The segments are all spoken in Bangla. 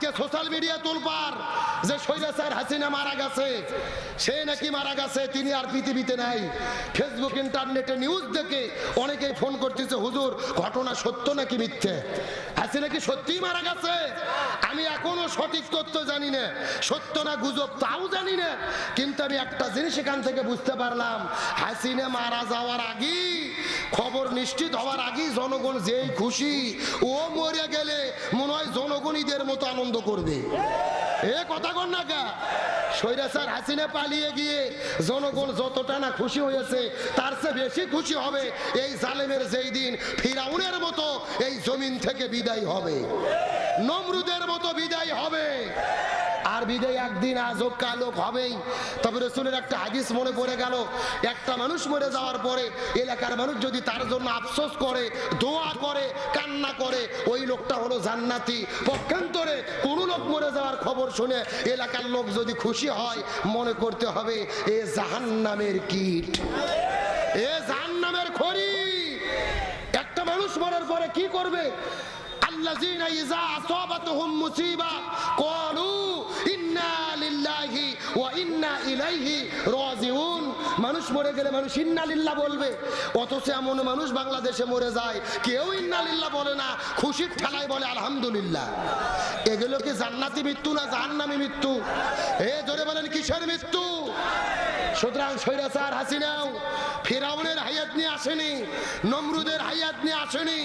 আজকে সোশ্যাল মিডিয়া তুলপার। যে স্যার হাসিনা মারা গেছে, সে নাকি মারা গেছে, তিনি আর পৃথিবীতে নাই। ফেসবুক ইন্টারনেটে নিউজ দেখে অনেকেই ফোন করতেছে, হুজুর, ঘটনা সত্য নাকি মিথ্যে? হাসিনা কি সত্যিই মারা গেছে? আমি এখনও সঠিক তথ্য জানি না। সত্য না গুজব তাও জানি না। কিন্তু আমি একটা জিনিস এখান থেকে বুঝতে পারলাম, হাসিনা মারা যাওয়ার আগেই খবর নিশ্চিত হওয়ার আগেই জনগণ যেই খুশি, ও মরে গেলে মনে হয় জনগণ ঈদের মতো আনন্দ করবে। এ কথা কর না কা? স্বৈরাচার হাসিনা পালিয়ে গিয়ে জনগণ যতটা না খুশি হয়েছে, তার চেয়ে বেশি খুশি হবে এই জালেমের যেই দিন ফিরাউনের মতো এই জমিন থেকে বিদায় হবে। নমরুদের মতো বিদায় হবে। তার বিদায় একদিন আজও হোক হবেই। তবে রসুলের একটা হাদিস মনে পড়ে গেল, একটা মানুষ মরে যাওয়ার পরে এলাকার মানুষ যদি তার জন্য আফসোস করে, দোয়া করে, কান্না করে, ওই লোকটা হলো জান্নাতি। পক্ষান্তরে কোনো লোক মরে যাওয়ার খবর শুনে এলাকার লোক যদি খুশি হয়, মনে করতে হবে এ জাহান নামের কীট। এ জাহান নামের খড়ি। একটা মানুষ মরার পরে কি করবে? আল্লাহ ইজা আসবাতহুম মুসিবা কলু ইলাইহি রাজিউন। মানুষ মরে গেলে মানুষ ইন্নালিল্লাহ বলবে। অথচ এমন মানুষ বাংলাদেশে মরে যায়, কেউ ইন্নালিল্লাহ বলে না, খুশির ঠেলায় বলে, আলহামদুলিল্লাহ। এগুলো কি জান্নাতি মৃত্যু না জাহান্নামি মৃত্যু? এ ধরে বলেন, কিসের মৃত্যু? সুতরাং স্বৈরাচার হাসিনাও ফেরাউনের হায়াত নিয়ে আসেনি, নমরুদের হায়াত নিয়ে আসেনি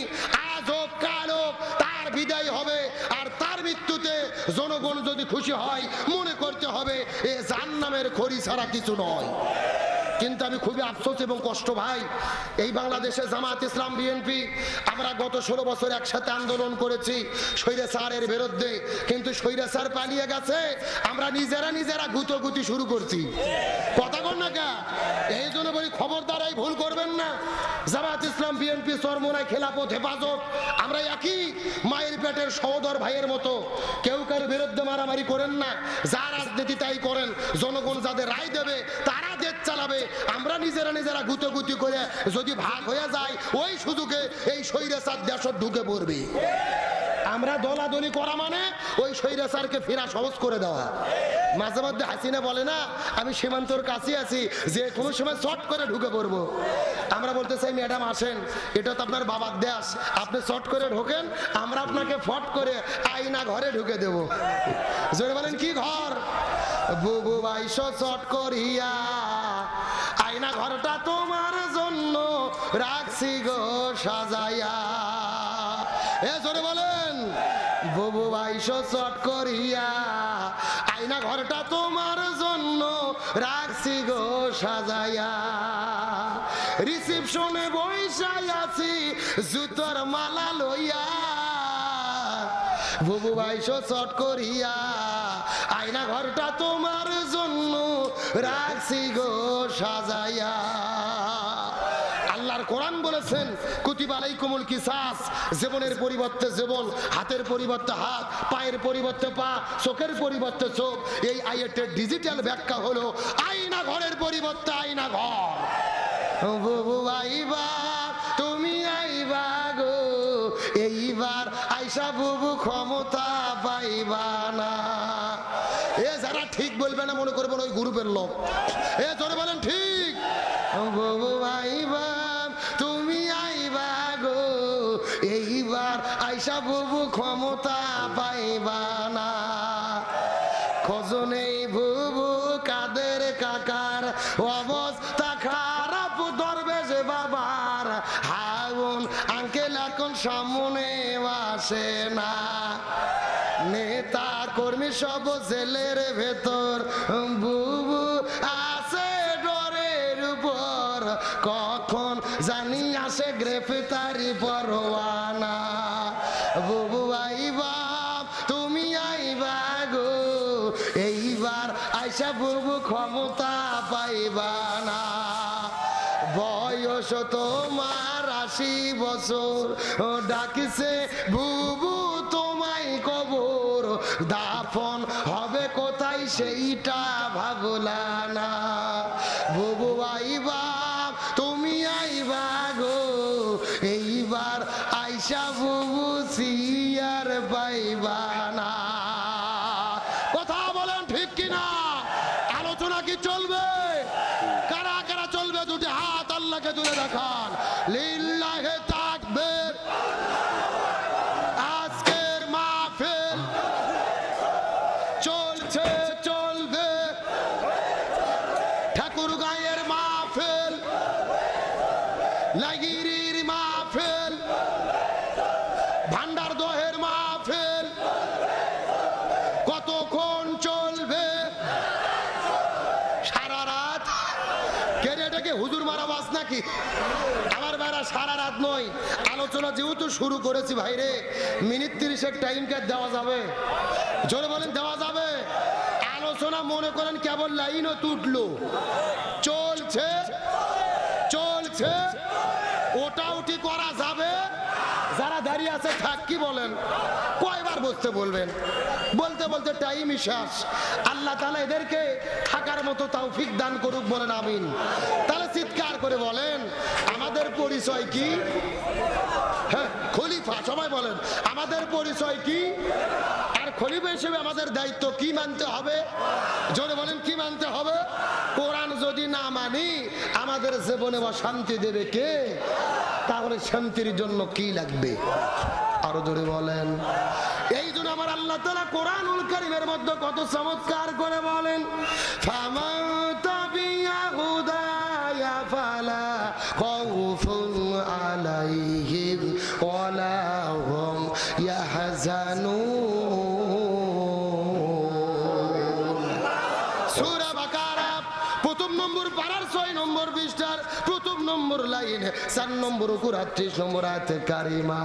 আজ হোক কাল হোক তার বিদায় হবে, আর তার মৃত্যুতে জনগণ যদি খুশি হয়, মনে করতে হবে, এ নামের খড়ি ছাড়া কিছু নয়। কিন্তু আমি খুবই আফসোস এবং কষ্ট ভাই, এই বাংলাদেশে জামাত ইসলাম বিএনপি আমরা গত ষোলো বছর একসাথে আন্দোলন করেছি সৈরা স্যারের বিরুদ্ধে, কিন্তু সৈরা স্যার পালিয়ে গেছে, আমরা নিজেরা নিজেরা গুতোগুতি শুরু করছি। কথা কর না কা? এই জন্য বলি খবরদার এই ভুল করবেন না। জামাত ইসলাম বিএনপি সরমোনায় খেলাপথ, হেফাজত, আমরা একই মায়ের পেটের সহদর ভাইয়ের মতো। কেউ কারও বিরুদ্ধে মারামারি করেন না, যা রাজনীতি তাই করেন, জনগণ যাদের রায় দেবে, তারা দেশ চালাবে। আমরা নিজেরা নিজেরা গুতোগুতি করে যদি ভাগ হয়ে যায়, ওই সুযোগে এই স্বৈরাচার দেশ ঢুকে পড়বে। আমরা দলাদলি করা মানে ওই স্বৈরাচারকে ফেরা সহজ করে দেওয়া। মাঝে মধ্যে হাসিনা বলে, না, আমি সীমান্তর কাছে আছি, যে কোনো সময় শর্ট করে ঢুকে পড়ব। আমরা বলতে চাই, ম্যাডাম, আসেন। এটা তো আপনার বাবার দেশ। আপনি শর্ট করে ঢোকেন, আমরা আপনাকে ফট করে আইনা ঘরে ঢুকে দেব। জোরে বলেন, কি ঘর? বুবু বাইশ শর্ট করিয়া আয়না ঘরটা তোমার জন্য রাখছি গো সাজাইয়া। এ জোরে বলেন, বুবু বাইশ চট করিয়া আয়না ঘরটা তোমার জন্য রাখছি গো সাজাইয়া। রিসিপশনে বৈশাই আছি, জুতোর মালা লইয়া। বুবু বাইশ চট করিয়া আয়না ঘরটা তোমার জন্য রাখছি গো সাজাইয়া। আল্লাহর কোরআন বলেছেন কুতিবালাই কোমল কিসাস, জীবনের পরিবর্তে জীবন, হাতের পরিবর্তে হাত, পায়ের পরিবর্তে পা, চোখের পরিবর্তে চোখ। এই আইয়েটের ডিজিটাল ব্যাখ্যা হলো, আয়না ঘরের পরিবর্তে আয়না ঘর। আইবা। গ্রুপের লোক। এ জোরে বলেন ঠিক। তুমি আইবা গো, এইবার আইসা বুবু ক্ষমতা পাইবা না। খোঁজনেই বুবু কাদের কাকার অবস্থা খারাপ ধরবে যে বাবার হাউন, আঙ্কেল এখন সামনে আসে না। নেতা কর্মী সব জেলের ভেতর বুবু গ্রেফতারি পরোয়ানা। বুবু আইবা তুমি আইবা গো এইবার আইসা বুবু ক্ষমতা পাইবা না। বয়স তোমার আশি বছর। ডাকিছে, বুবু, তোমায় কবর। দাফন হবে কোথায় সেইটা ভাবলা না। বুবু আইবা আলোচনা যেহেতু শুরু করেছি ভাইরে মিনিট তিরিশের টাইম কাজ দেওয়া যাবে? জোরে বলেন, দেওয়া যাবে? আলোচনা মনে করেন কেবল লাইনও তুটলো। চলছে চলছে। ওটা উঠি করা যাবে। যারা দাঁড়িয়ে আছে, থাক, কি বলেন? কয়বার বসতে বলবেন? বলতে বলতে টাইমই শেষ। আল্লাহ তালা এদেরকে থাকার মতো তৌফিক দান করুক বলেন, আমিন। তাহলে চিৎকার করে বলেন, আমাদের পরিচয় কি? হ্যাঁ খলিফা, সবাই বলেন, আমাদের পরিচয় কি? আর খলিফা হিসেবে আমাদের দায়িত্ব কি মানতে হবে? জোরে বলেন, কি মানতে হবে? কোরআন যদি না মানি, আমাদের জীবনে বা শান্তি দেবে কে? তাহলে শান্তির জন্য কি লাগবে? আরও জোরে বলেন। এই জন্য আমার আল্লাহ তালা কোরআনুল কারিমের মধ্যে কত চমৎকার করে বলেন ফামান চার নম্বর আয়াতে কারিমা।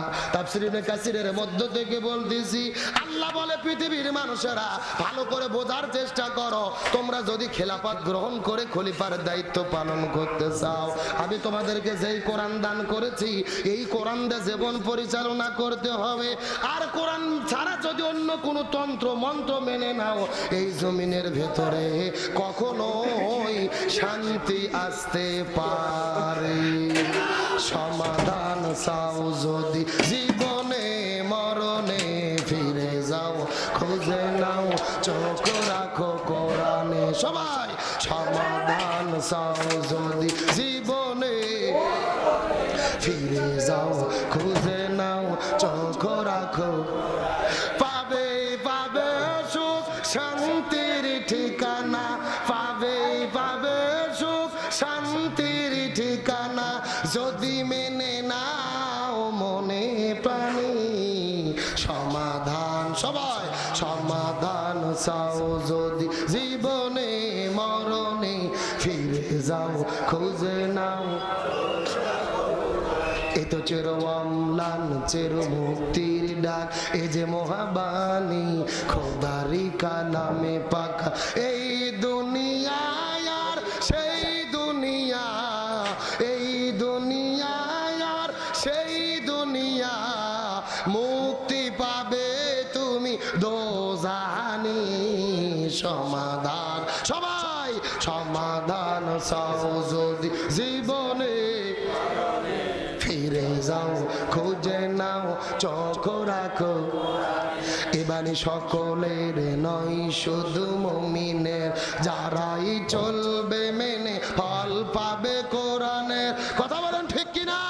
কাসিরের মধ্য থেকে বলতেছি, আল্লাহ বলে, পৃথিবীর মানুষেরা ভালো করে বোঝার চেষ্টা করো। তোমরা যদি খেলাফত গ্রহণ করে খলিফার দায়িত্ব পালন করতে চাও, আমি তোমাদেরকে যেই কোরআন দান করেছি, এই কোরআন দিয়ে জীবন পরিচালনা করতে হবে। আর কোরআন ছাড়া যদি অন্য কোনো তন্ত্র, মন্ত্র মেনে নাও, এই জমিনের ভেতরে কখনোই শান্তি আসতে পারে। সমাধান চাও যদি জীবনে, মরণে ফিরে যাও, খুঁজে নাও, চোখ রাখো কোরআনে। সবাই, সমাধান চাও যদি জীবনে ফিরে যাও, খুঁজে চের মুক্তির ডাক এ যে মহাবাণী খোদারিকা নামে পাকা। এই এবারে সকলের নয়, শুধু মমিনের। যারাই চলবে মেনে ফল পাবে কোরআনের। কথা বলেন ঠিক কিনা?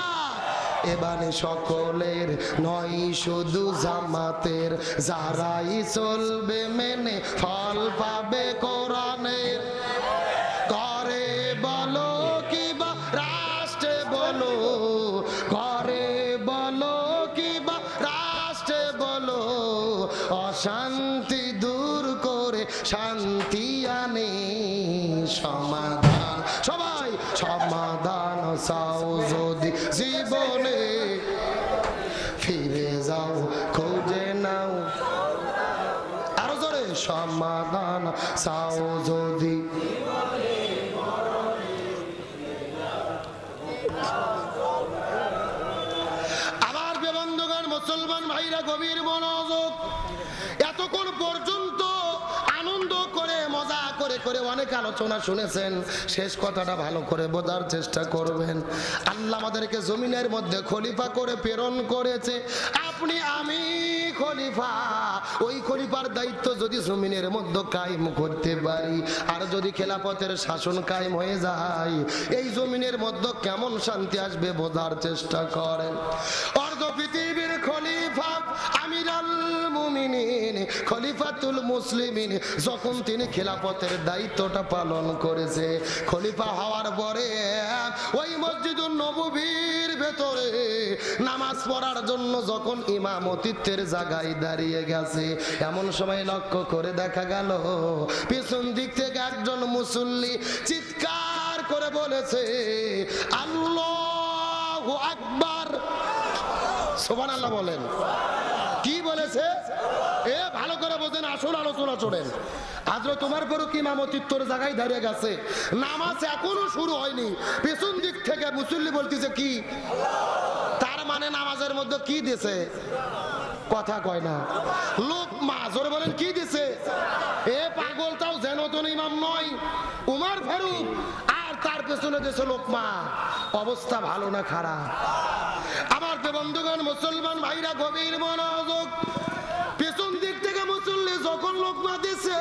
এবারে সকলের নয়, শুধু জামাতের। যারাই চলবে মেনে ফল পাবে কোরআনের। চাও যদি। আমার বেবন্ধগণ মুসলমান ভাইরা, গভীর মনোযোগ। এতক্ষণ পর্যন্ত আনন্দ করে, মজা করে করে অনেক আলোচনা শুনেছেন। শেষ কথাটা ভালো করে বোঝার চেষ্টা করবেন। আল্লাহ আমাদেরকে জমিনের মধ্যে খলিফা করে প্রেরণ করেছে। আপনি আমি খলিফা, ওই খলিফার দায়িত্ব যদি জমিনের মধ্যে কায়েম করতে পারি, আর যদি খেলাপথের শাসন কায়েম হয়ে যায়, এই জমিনের মধ্যে কেমন শান্তি আসবে বোঝার চেষ্টা করেন। অর্ধ পৃথিবীর খলিফা খলিফাতুল মুসলিমিন যখন তিনি খেলাপথের দায়িত্বটা পালন করেছে, খলিফা হওয়ার পরে ওই মসজিদুল নববীর ভেতরে নামাজ পড়ার জন্য যখন ইমামতিত্বের জায়গায় দাঁড়িয়ে গেছে, এমন সময় লক্ষ্য করে দেখা গেল, পিছন দিক থেকে একজন মুসল্লি চিৎকার করে বলেছে, আল্লাহ আকবার। সোবান আল্লাহ বলেন। কি বলেছে? এ, ভালো করে বোঝেন, আসল আলোচনা চলেন আজও তোমার পরও কি মামতিত্বর জায়গায় দাঁড়িয়ে গেছে? নামাজ এখনও শুরু হয়নি। পেছন দিক থেকে মুসল্লি বলতেছে, কি? তার মানে নামাজের মধ্যে কি দিছে? কথা কয় না। লোক মা, জোরে বলেন, কি দিছে? এ পাগলটাও যেন তো ইমাম নয়। উমার ফারুক, আর তার পেছনে দেশে লোকমা অবস্থা ভালো না খারাপ। আমার তো বন্ধুগণ মুসলমান ভাইরা, গভীর মনোযোগ যখন লোকমা দিছে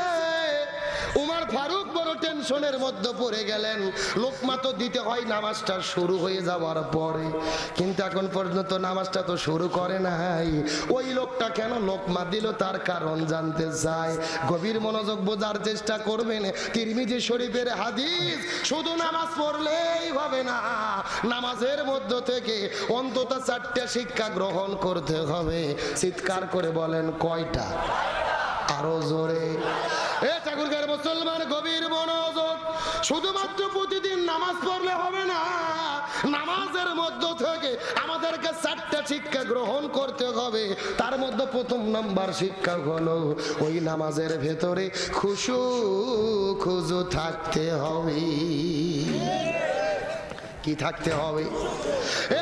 উমার ফারুক বড় টেনশনের মধ্যে পড়ে গেলেন। লোকমা তো দিতে হয় নামাজটা শুরু হয়ে যাওয়ার পরে, কিন্তু এখন পর্যন্ত নামাজটা তো শুরু করে নাই। ওই লোকটা কেন লোকমা দিল তার কারণ জানতে চায়। গভীর মনোযোগ বোঝার চেষ্টা করবেন তিরমিজি শরীফের হাদিস। শুধু নামাজ পড়লেই হবে না, নামাজের মধ্য থেকে অন্তত চারটে শিক্ষা গ্রহণ করতে হবে। চিৎকার করে বলেন, কয়টা? আরও জোরে। এ ঠাকুরগার মুসলমান গভীর মনোযোগ, শুধুমাত্র প্রতিদিন নামাজ পড়লে হবে না, নামাজের মধ্য থেকে আমাদেরকে চারটা শিক্ষা গ্রহণ করতে হবে। তার মধ্যে প্রথম নাম্বার শিক্ষা হলো, ওই নামাজের ভেতরে খুশু খুজু থাকতে হবে। কি থাকতে হবে? এ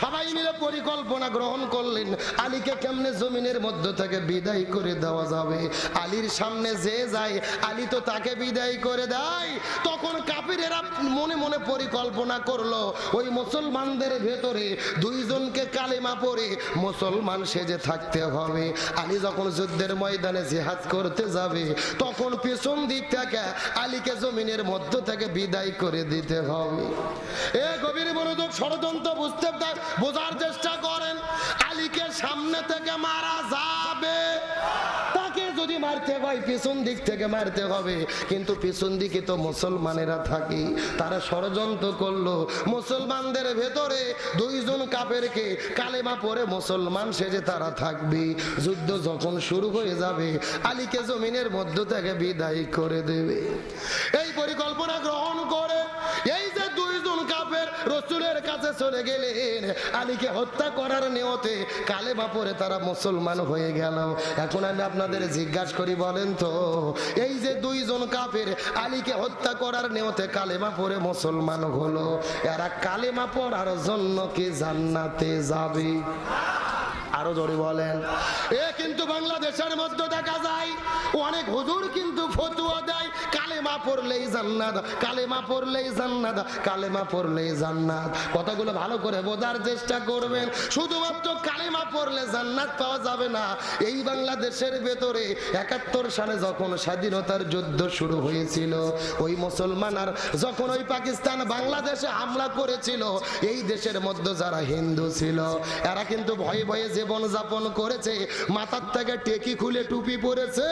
সবাই মিলে পরিকল্পনা গ্রহণ করলেন। আলীকে কেমনে জমিনের মধ্য থেকে বিদায় করে দেওয়া যাবে? আলীর সামনে যে যায়, আলী তো তাকে বিদায় করে দেয়। তখন কাপিরেরা মনে মনে পরিকল্পনা করল, ওই মুসলমানদের ভেতরে দুইজনকে কালেমা পড়ে মুসলমান সেজে থাকতে হবে। আলী যখন যুদ্ধের ময়দানে জিহাদ করতে যাবে, তখন পেছন দিক থেকে আলীকে জমিনের মধ্য থেকে বিদায় করে দিতে হবে। এ গভীর মনোযোগ ষড়যন্ত্র বুঝতে বোঝার চেষ্টা করেন, আলীকে সামনে থেকে মারা যাবে। তাকে যদি মারতে হয়, পেছন দিক থেকে মারতে হবে। কিন্তু পেছন দিকে তো মুসলমানেরা থাকে, তারা ষড়যন্ত্র করল। মুসলমানদের ভেতরে দুইজন কালেমা পরে মুসলমান সেজে তারা থাকবে। যুদ্ধ যখন শুরু হয়ে যাবে, আলীকে জমিনের মধ্য থেকে বিদায় করে দেবে। এই পরিকল্পনা গ্রহণ করে কাছে চলে গেলেন। আলীকে হত্যা করার নিয়তে কালেমা পরে তারা মুসলমান হয়ে গেল। এখন আমি আপনাদের জিজ্ঞাসা করি, বলেন তো, এই যে দুইজন কাপের আলীকে হত্যা করার নিয়তে কালেমা পরে মুসলমান হলো, এরা কালেমা পড়ার জন্য কি জান্নাতে যাবে? আরও জোরে বলেন। এ কিন্তু বাংলাদেশের মধ্যে দেখা যায়, অনেক হুজুর কিন্তু ফতুয়া দেয় কালেমা পড়লেই জান্নাত, কালেমা পড়লেই জান্নাত, কালেমা পড়লেই জান্নাত। কথাগুলো ভালো করে বোঝার চেষ্টা করবেন। শুধুমাত্র কালেমা পড়লে জান্নাত পাওয়া যাবে না। এই বাংলাদেশের ভেতরে একাত্তর সালে যখন স্বাধীনতার যুদ্ধ শুরু হয়েছিল, ওই মুসলমান আর যখন ওই পাকিস্তান বাংলাদেশে হামলা করেছিল, এই দেশের মধ্যে যারা হিন্দু ছিল, এরা কিন্তু ভয়ে ভয়ে জীবন যাপন করেছে। মাথার থেকে টেকি খুলে টুপি পরেছে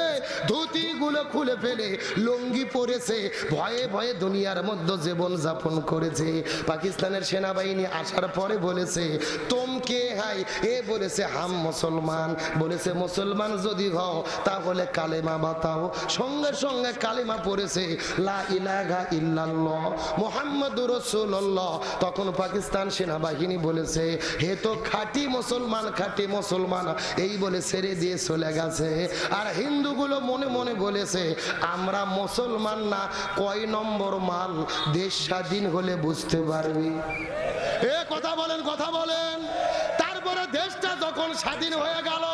ধুতি গুলো খুলে ফেলে, লুঙ্গি পড়েছে ভয়ে ভয়ে দুনিয়ার মধ্যে জীবন যাপন করেছে। পাকিস্তানের সেনাবাহিনী আসার পরে বলেছে তোমকে হাই? এ বলেছে, হাম মুসলমান। বলেছে, মুসলমান যদি হও, তাহলে কালেমা বাতাও। সঙ্গে সঙ্গে কালেমা পড়েছে, লা ইলাহা ইল্লাল্লাহ মুহাম্মাদুর রাসূলুল্লাহ। তখন পাকিস্তান সেনাবাহিনী বলেছে, হে তো খাঁটি মুসলমান খাঁটি মুসলমান। এই বলে ছেড়ে দিয়ে চলে গেছে। আর হিন্দুগুলো মনে মনে বলেছে, আমরা মুসলমান না, কয় নম্বর মাল? দেশ স্বাধীন হলে বুঝতে পারবি। এ, কথা বলেন কথা বলেন। তারপরে দেশটা যখন স্বাধীন হয়ে গেল,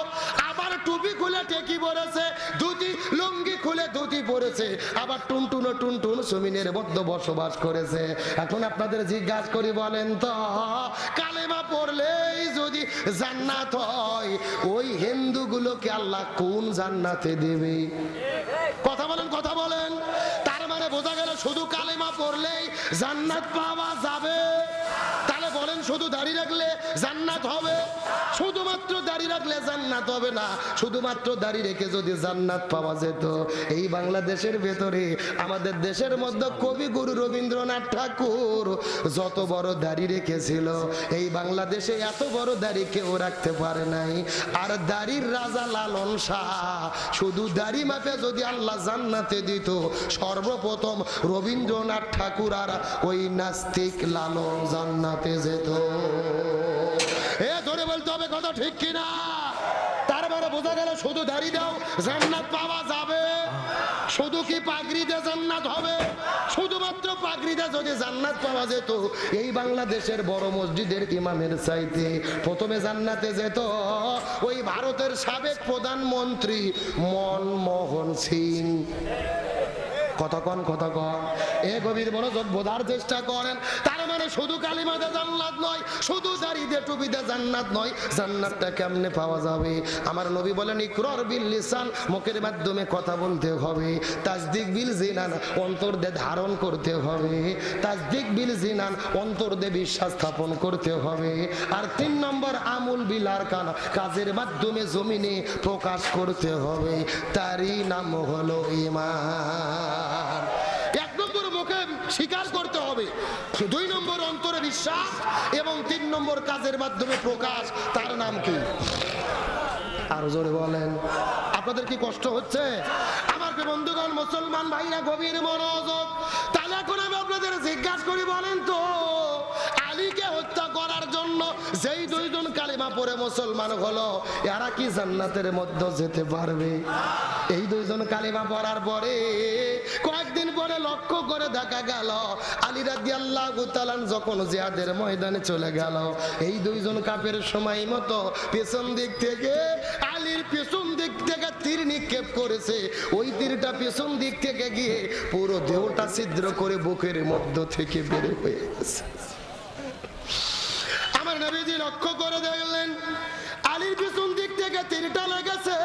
আবার টুপি খুলে টেকি পড়েছে ধুতি, লুঙ্গি খুলে ধুতি পড়েছে আবার টুনটুন টুনটুন জমিনের মধ্যে বসবাস করেছে। এখন আপনাদের জিজ্ঞাসা করি, বলেন তো, কালেমা পড়লেই যদি জান্নাত হয়, ওই হিন্দুগুলোকে আল্লাহ কোন জান্নাতে দেবে? কথা বলেন, কথা বলেন তার মানে বোঝা গেল শুধু কালেমা পড়লেই জান্নাত পাওয়া যাবে। তাহলে বলেন শুধু দাঁড়িয়ে রাখলে জান্নাত হবে। শুধুমাত্র দাড়ি রাখলে জান্নাত হবে না। শুধুমাত্র দাড়ি রেখে যদি জান্নাত পাওয়া যেত, এই বাংলাদেশের ভেতরে, আমাদের দেশের মধ্যে কবিগুরু রবীন্দ্রনাথ ঠাকুর যত বড় দাড়ি রেখেছিল, এই বাংলাদেশে এত বড় দাড়ি কেউ রাখতে পারে নাই। আর দাড়ির রাজা লালন শাহ, শুধু দাড়ি মাপে যদি আল্লাহ জান্নাতে দিত, সর্বপ্রথম রবীন্দ্রনাথ ঠাকুর আর ওই নাস্তিক লালন জান্নাতে যেত। কথা ঠিক কিনা? তার মানে বোঝা গেল শুধু দাড়ি দাও, জান্নাত পাওয়া যাবে। শুধু কি পাগড়িতে জান্নাত হবে? শুধুমাত্র পাগড়িতে যদি জান্নাত পাওয়া যেত, এই বাংলাদেশের বড় মসজিদের ইমামের চাইতে প্রথমে জান্নাতে যেত। ওই ভারতের সাবেক প্রধানমন্ত্রী মনমোহন সিং। কতক্ষণ কতক্ষণ এ গভীর মনোযোগ বোঝার চেষ্টা করেন। মানে শুধু কালিমাতে জান্নাত নয়, শুধু দাড়িতে টুপিতে জান্নাত নয়, জান্নাতটা কেমনে পাওয়া যাবে? আমার নবী বলেন, ইকরর বিল লিসান মুখের মাধ্যমে কথা বলতে হবে। তাজদিক বিল জিনান, অন্তর দিয়ে ধারণ করতে হবে। তাজদিক বিল জিনান, অন্তর দিয়ে বিশ্বাস স্থাপন করতে হবে। আর তিন নম্বর আমুল বিল আর কান কাজের মাধ্যমে জমিনে প্রকাশ করতে হবে। তারই নাম হলো ইমান স্বীকার করতে হবে। দুই নম্বর অন্তরে বিশ্বাস এবং তিন নম্বর কাজের মাধ্যমে প্রকাশ। তার নাম কি? আরও জোরে বলেন। আপনাদের কি কষ্ট হচ্ছে? আমার বন্ধুগণ, মুসলমান ভাইরা, গভীর মনোযোগ। তাহলে এখন আমি আপনাদের জিজ্ঞাসা করি, বলেন তো, আলীকে হত্যা করার জন্য যেই দুইজন কালিমা পরে মুসলমান হলো, এরা কি জান্নাতের মধ্যে যেতে পারবে? এই দুইজন কালিমা পড়ার পরে কয়েকদিন পরে লক্ষ্য করে দেখা গেল, আলী রাজি আল্লাহ যখন জিয়াদের ময়দানে চলে গেল, এই দুইজন কাপের সময় মতো পেছন দিক থেকে, আলীর পেছন দিক থেকে তীর নিক্ষেপ করেছে। ওই তীরটা পেছন দিক থেকে গিয়ে পুরো দেহটা ছিদ্র করে বুকের মধ্য থেকে বের হয়ে গেছে। আমার নবীজি লক্ষ্য করে দেখলেন, আলীর পিছন দিক থেকে তীরটা লেগেছে।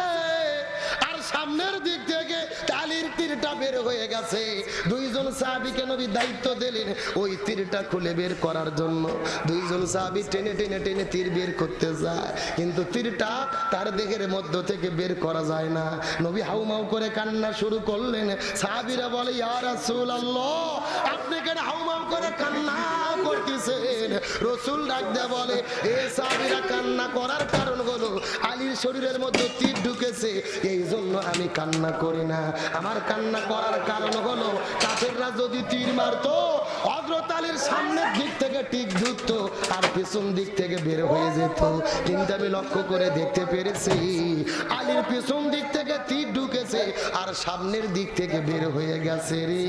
দিক থেকে আলীর তীরটা বের হয়ে গেছে। দুইজন সাহাবিকে নবী দায়িত্ব দিলেন ওই তীরটা খুলে বের করার জন্য। দুইজন সাহাবি টেনে টেনে টেনে তীর বের করতে যায়। কিন্তু তীরটা তার দেহের মধ্য থেকে বের করা যায় না। নবী হাউমাউ করে কান্না শুরু করলেন। সাহাবিরা বলে, ইয়া রাসূলুল্লাহ, আপনি কেন হাউমাউ করে কান্না করতেছেন? রসুল ডাক বলে, এ সাহাবিরা কান্না করার কারণ আলীর শরীরের মধ্যে তীর ঢুকেছে। এই জন্য আমি কান্না করি না। আমার কান্না করার কারণ হলো, কাফেররা যদি তীর মারতো অগ্রতালের আলীর সামনের দিক থেকে টিক ঢুকতো আর পিছন দিক থেকে বের হয়ে যেত। কিন্তু আমি লক্ষ্য করে দেখতে পেরেছি। আলীর পেছন দিক থেকে তীর ঢুকেছে আর সামনের দিক থেকে বের হয়ে গেছে রে।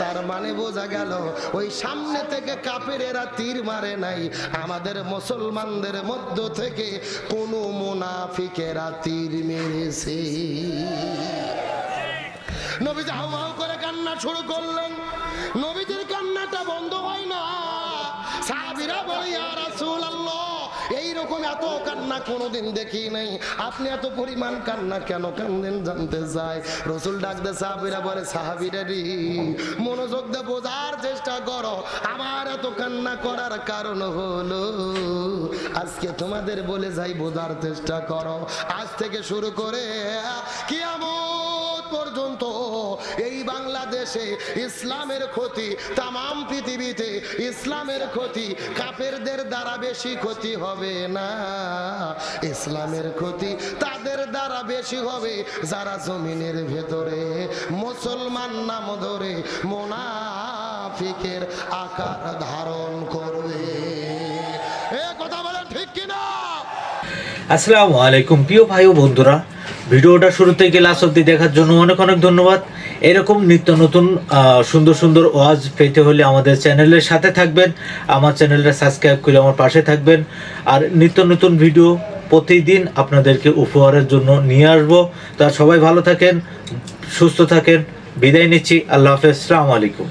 তার মানে বোঝা গেল, ওই সামনে থেকে কাপেরেরা তীর মারে নাই। আমাদের মুসলমানদের মধ্য থেকে কোনো মুনাফিকেরা তীর মেরেছে। নবীজি হাউ হাউ করে কান্না শুরু করলেন। নবীজির কান্নাটা বন্ধ হয় না। সাহাবীরা বলে এইরকম এত কান্না কোনোদিন দেখি নাই। আপনি এত পরিমাণ কান্না কেন কান্দেন জানতে চাই? রসুল ডাক দে সাহাবিরা বলে, সাহাবিরা রে, মনোযোগ দিয়ে বোঝার চেষ্টা করো। আমার এত কান্না করার কারণ হলো, আজকে তোমাদের বলে যাই, বোঝার চেষ্টা করো। আজ থেকে শুরু করে কিয়ামত পর্যন্ত এই বাংলাদেশে ইসলামের ক্ষতি তাম পৃথিবীতে ইসলামের ক্ষতি, কাফেরদের দ্বারা বেশি ক্ষতি হবে না। ইসলামের ক্ষতি তাদের দ্বারা বেশি হবে যারা জমিনের ভেতরে মুসলমান নাম ধরে মোনাফিকের আকার ধারণ করবে। এ কথা বলে ঠিক কিনা? আসসালামু আলাইকুম, প্রিয় ভাই ও বন্ধুরা। ভিডিওটা শুরু থেকে লাস্ট অব্দি দেখার জন্য অনেক অনেক ধন্যবাদ। এরকম নিত্য নতুন সুন্দর সুন্দর ওয়াজ পেতে হলে আমাদের চ্যানেলের সাথে থাকবেন। আমার চ্যানেলটা সাবস্ক্রাইব করে আমার পাশে থাকবেন। আর নিত্য নতুন ভিডিও প্রতিদিন আপনাদেরকে উপহারের জন্য নিয়ে আসব। তা সবাই ভালো থাকেন, সুস্থ থাকেন। বিদায় নিচ্ছি। আল্লাহ হাফেজ। আলাইকুম।